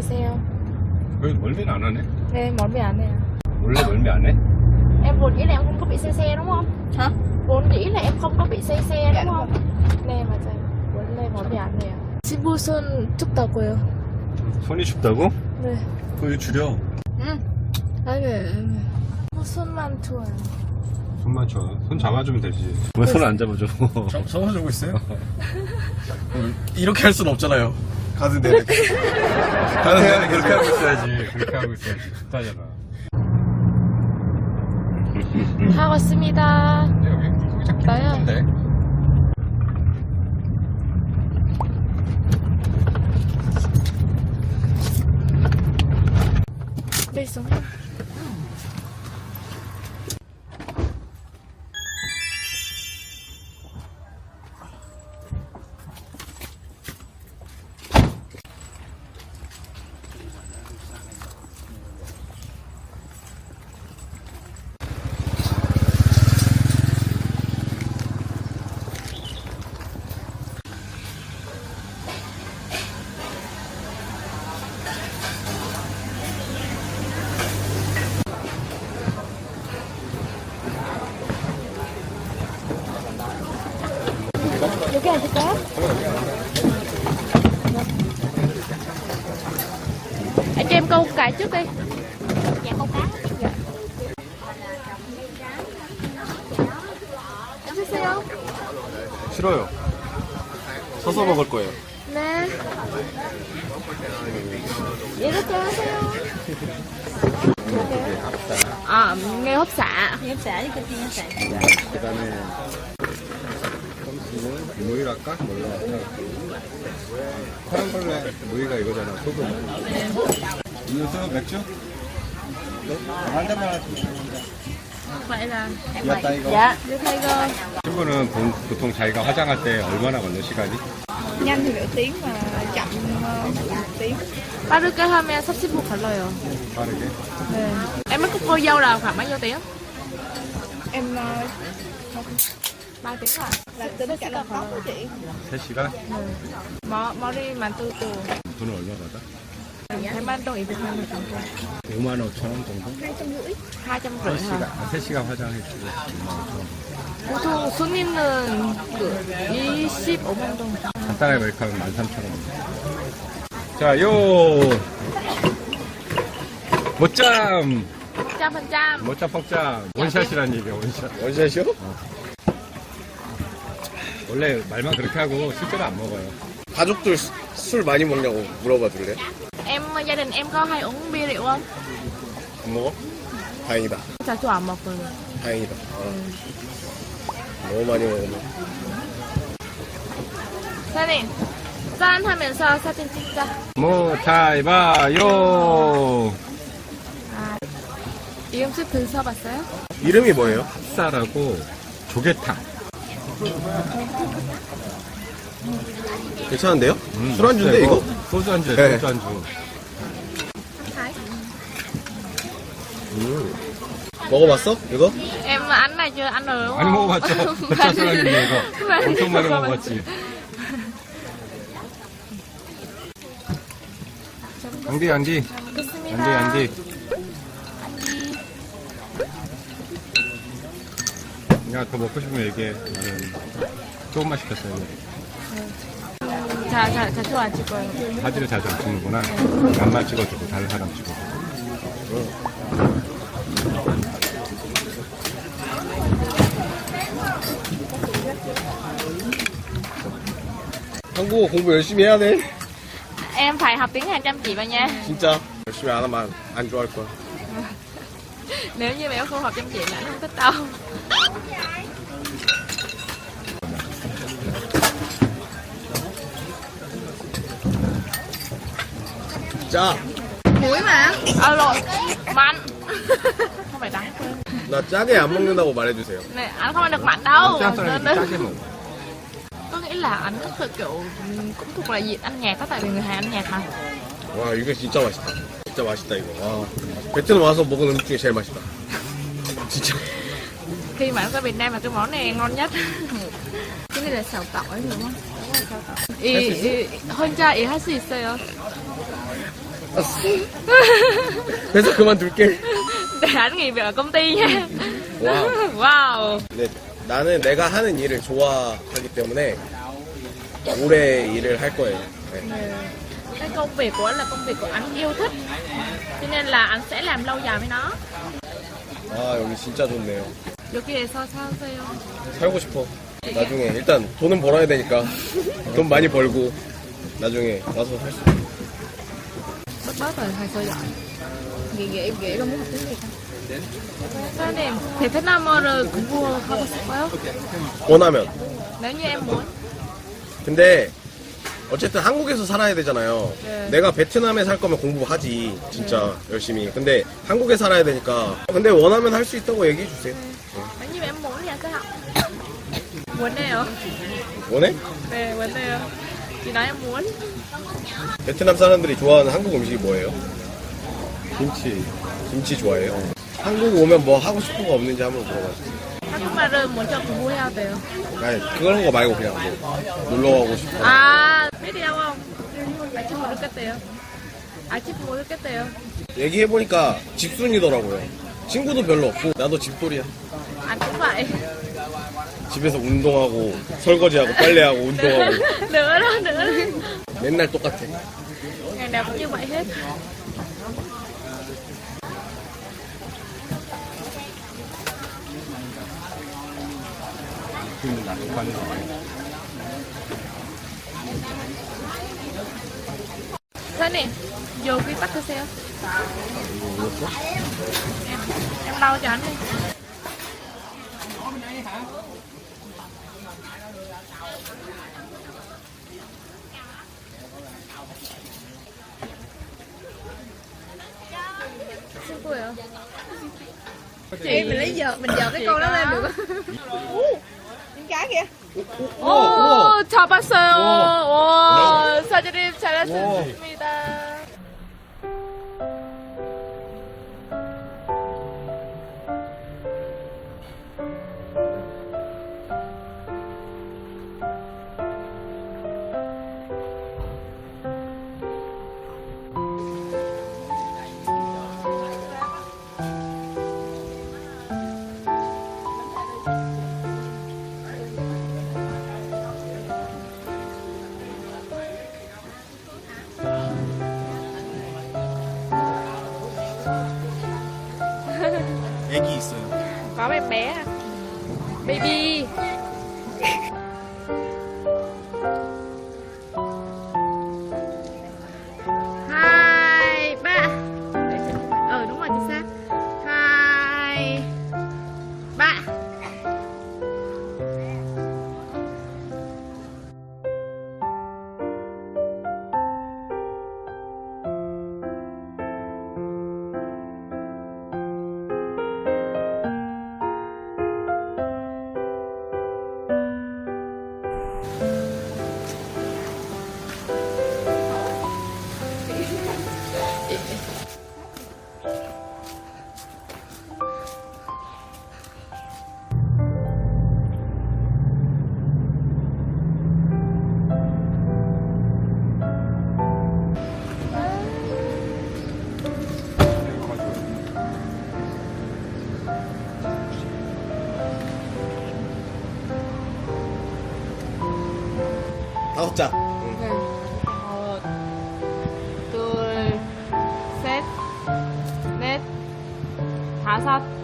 xe 왜 멀미는 안 하네? Mì ăn này à 원래 멀미 안 해? Em vốn dĩ là em không có bị xe xe đúng không? Hả? Vốn dĩ là em không có bị xe xe đúng không? Nè mà trời 원래 món mì ăn này à 친구 손 춥다고요 손이 춥다고? 네 그거 줄여. 응. 아니 뭐 손만 추워요 손만 쳐. 손 잡아주면 되지. 왜 손 안 잡아줘? 저, 적어주고 있어요? 이렇게 할 수는 없잖아요. 가는 데는. 가는 데는 그렇게 그렇게 하고 있어야지. 그렇게 하고 있어야지. 좋다잖아. 다 왔습니다 여기 물고기 잡기 나야. xuống 여기 앉을까요? Anh cho em câu cái trước đi Dạ câu cá Dạ 앉으세요 싫어요. 서서 먹을 거예요. 네 이렇게 하세요 아, nghe hấp xạ Em xả với kinh xả. 그 다음에 할까? 뭘로 할까? 파란벌레 무이가 이거잖아. 소금. 음료수? 맥주? 한 잔만 할게. Vậy là 이었다 이거. 이렇게 이거 친구는 본- 보통 자기가 화장할 때 얼마나 걸려 시간이? Một tiếng. 빠르게 하면 30분 걸려요 빠르게. 네. Khoảng bao nhiêu tiếng? Em ờ, 3 tiếng à? là tính cả là tóc của chị. 3시간? 머, 머리 만두도 돈은 얼마 받아? 100만 동, 200만 동 정도 5만 5천 원 정도? 250. 250 3시간, hả? 아, 3시간 화장해주고 5만 5천 원. 보통 손님은 그 25만 동 간단하게 메이크업은 13,000원. 자, 요! 못잠! 100% 못잠 퍽잠. 원샷이란 얘기야, 원샷. 원샷이요? 원래 말만 그렇게 하고 실제로 안 먹어요. 가족들 수- 술 많이 먹냐고 물어봐 줄래? Em, gia đình em có hay uống bia rượu không? 안 먹어? 다행이다. 자주 안 먹거든 다행이다. 어. 너무 많이 먹으면. 사장님 짠 하면서 사진 찍자 뭐, 자, 이봐요! 아, 이 음식 드셔봤어요? 이름이 뭐예요? 쌀하고 조개탕. 괜찮은데요? 음, 술안주인데 맛있어요. 이거? 소주 안주, 네. 소주 안주. 음. 먹어봤어? 이거? Em ăn này chưa ăn rồi đúng 많이 không? 먹어봤죠? 버차사랑인데 이거. 많이 엄청 많이 먹어봤지. 안디, 안디. 안디, 안디. 야, 더 먹고 싶으면 얘기해. 나는 조금만 시켰어요. 자, 자, 자주 안 찍어요 사진을 자주 안 찍는구나. 남만 찍어주고 다른 사람 찍어주고. 한국어 공부 열심히 해야 돼. Em phải học tiếng Hàn chăm chỉ vào nha 진짜. 열심히 안 하면 안 좋아할 거야. Nếu như mà em không học chăm chỉ là anh không thích đâu 짜. Muối mà. Ờ rồi, mặn Không phải đắng 나 짜게 안 먹는다고 말해주세요. Này, anh không ăn được mặn đâu 짠 Nên- 사람이 nên- 짜게 먹어. Có nghĩa là anh có thực kiểu cũng thuộc là diện ăn nhạt đó tại vì người Hàn ăn nhạt mà 와 이거 진짜 맛있다. 진짜 맛있다 이거. 와. 베트남 와서 먹은 음식 중에 제일 맛있다. 진짜. khi mà qua Việt Nam là cái món này ngon nhất cái này là xào tỏi đúng không? 이, 이 혼자 일할 수 있어요. 그래서 그만둘게. ở công ty nha Wow. wow 근데 나는 내가 하는 일을 좋아하기 때문에 오래 일을 할 거예요. 네. Cái công việc của anh là công việc của anh yêu thích cho nên là anh sẽ làm lâu dài với nó 아 여기 진짜 좋네요. 여기에서 사세요 살고 싶어. 나중에 일단 돈은 벌어야 되니까 돈 많이 벌고 나중에 와서 살 수. 있어. bất bớt rồi hồi xưa giỏi Nghĩ nghĩ nghĩ có muốn học tiếng Việt không? 사장님 베트남어를 공부하고 싶어요? 원하면. nếu như em muốn 근데 어쨌든 한국에서 살아야 되잖아요. 네. 내가 베트남에 살 거면 공부하지 진짜 열심히. 근데 한국에 살아야 되니까. 근데 원하면 할 수 있다고 얘기해 주세요. anh sẽ học muốn 돼요 원해? 네 nói em muốn 베트남 사람들이 좋아하는 한국 음식이 뭐예요? 김치. 김치 좋아해요. 한국 오면 뭐 하고 싶은 거 없는지 한번 물어봐주세요. 한국말을 먼저 공부해야 돼요 아니 그런 거 말고 그냥 뭐 놀러 가고 싶어. 아 biết đi đâu không 아침 모르겠대요. 아침 모르겠대요. 얘기해 보니까 집순이더라고요. 친구도 별로 없고 나도 집돌이야. anh cũng vậy 집에서 운동하고 설거지하고 빨래하고 운동하고. nữa đó 맨날 똑같아. ngày nào cũng như vậy hết 사장님 여기 닦으세요 em, em lau cho anh đi 친구예요 Chị mình lấy giờ mình giờ cái con đó lên được Ú, Những cái kìa 오, 잡았어요. 와, 사장님 잘하셨습니다. ฟ้าแป๊ะเบบี 了。 다섯 장. 네. 어, 둘, 셋, 넷, 다섯.